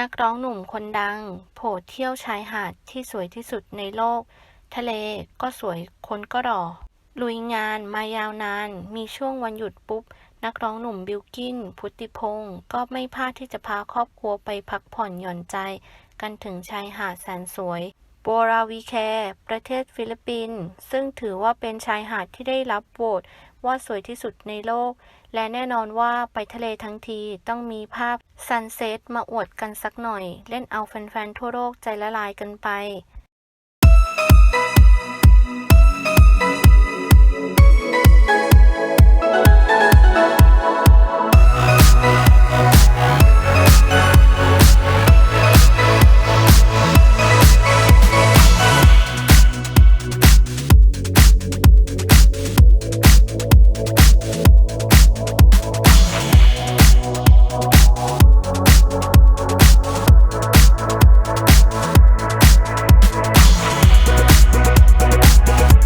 นักร้องหนุ่มคนดัง โผล่เที่ยวชายหาดที่สวยที่สุดในโลก ทะเลก็สวยคนก็หล่อลุยงานมายาวนาน มีช่วงวันหยุดปุ๊บ นักร้องหนุ่มบิลกิน พุทธิพงศ์ก็ไม่พลาดที่จะพาครอบครัวไปพักผ่อนหย่อนใจ กันถึงชายหาดแสนสวยโบราวีแคร์ประเทศฟิลิปปินส์ซึ่งถือว่าเป็นชายหาดที่ได้รับโหวต ว่าสวยที่สุดในโลก และแน่นอนว่าไปทะเลทั้งทีต้องมีภาพซันเซ็ตมาอวดกันสักหน่อย เล่นเอาแฟนๆทั่วโลกใจละลายกันไป